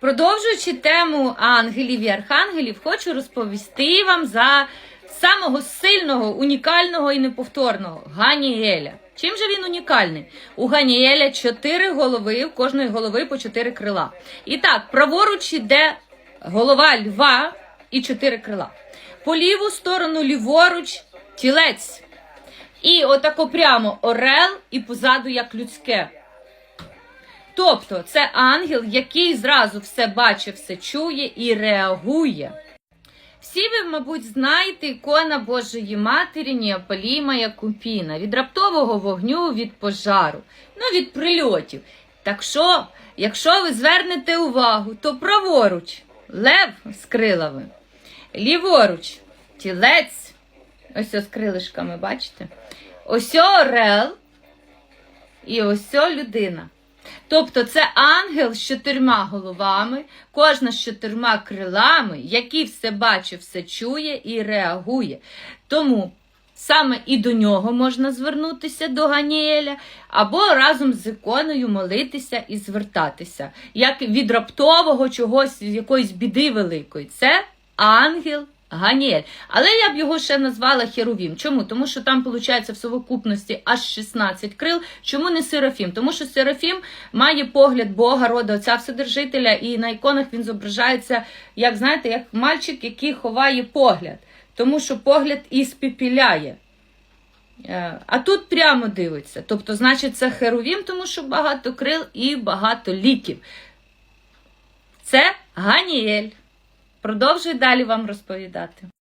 Продовжуючи тему ангелів і архангелів, хочу розповісти вам за самого сильного, унікального і неповторного Ганієля. Чим же він унікальний? У Ганієля чотири голови, у кожної голови по чотири крила. І так, праворуч іде голова льва і чотири крила. По ліву сторону ліворуч тілець. І отако прямо орел, і позаду як людське. Тобто це ангел, який зразу все бачить, все чує і реагує. Всі ви, мабуть, знаєте ікона Божої Матері Ніаполіма Купіна від раптового вогню, від пожару, ну від прильотів. Так що, якщо ви звернете увагу, то праворуч лев з крилами, ліворуч тілець, ось з крилишками, бачите? Ось орел і ось людина. Тобто це ангел з чотирма головами, кожна з чотирма крилами, який все бачить, все чує і реагує. Тому саме і до нього можна звернутися до Ганіеля, або разом з іконою молитися і звертатися, як від раптового чогось, якоїсь біди великої. Це ангел. Ганіель. Але я б його ще назвала Херовім. Чому? Тому що там, виходить, в совокупності аж 16 крил. Чому не Серафім? Тому що Серафім має погляд Бога, рода Отця Вседержителя, і на іконах він зображається, як знаєте, як мальчик, який ховає погляд. Тому що погляд і спіпіляє. Е, А тут прямо дивиться. Тобто, значить, це Херовім, тому що багато крил і багато ліків. Це Ганіель. Продовжую далі вам розповідати.